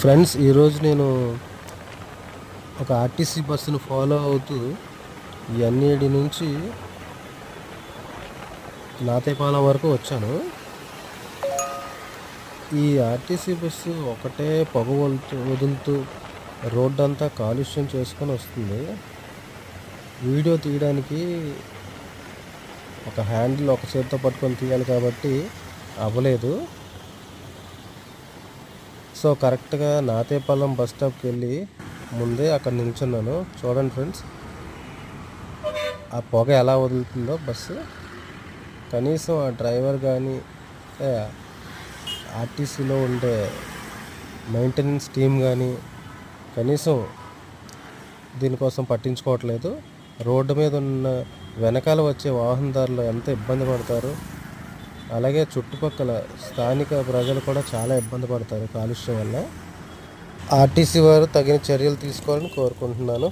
Friends ఈరోజు నేను ఒక ఆర్టీసీ బస్సును ఫాలో అవుతూ ఎన్ఏడి నుంచి నాతేపాలెం వరకు వచ్చాను. ఈ ఆర్టీసీ బస్సు ఒకటే పొగ వదులుతూ వదులుతూ రోడ్డు అంతా కాలుష్యం చేసుకొని వస్తుంది. వీడియో తీయడానికి ఒక హ్యాండిల్ ఒక చేతితో పట్టుకొని తీయాలి కాబట్టి అవ్వలేదు. సో కరెక్ట్గా నాతేపాలెం బస్ స్టాప్కి వెళ్ళి ముందే అక్కడ నిల్చున్నాను. చూడండి ఫ్రెండ్స్. ఆ పొగ ఎలా వదులుతుందో బస్సు కనీసం ఆ డ్రైవర్ కానీ ఆర్టీసీలో ఉండే మెయింటెనెన్స్ టీమ్ కానీ కనీసం దీనికోసం పట్టించుకోవట్లేదు. రోడ్డు మీద ఉన్న వెనకాల వచ్చే వాహనదారులు ఎంత ఇబ్బంది పడతారు? అలాగే చుట్టుపక్కల స్థానిక ప్రజలు కూడా చాలా ఇబ్బంది పడతారు కాలుష్యం వల్ల. ఆర్టీసీ వారు తగిన చర్యలు తీసుకోవాలని కోరుకుంటున్నాను.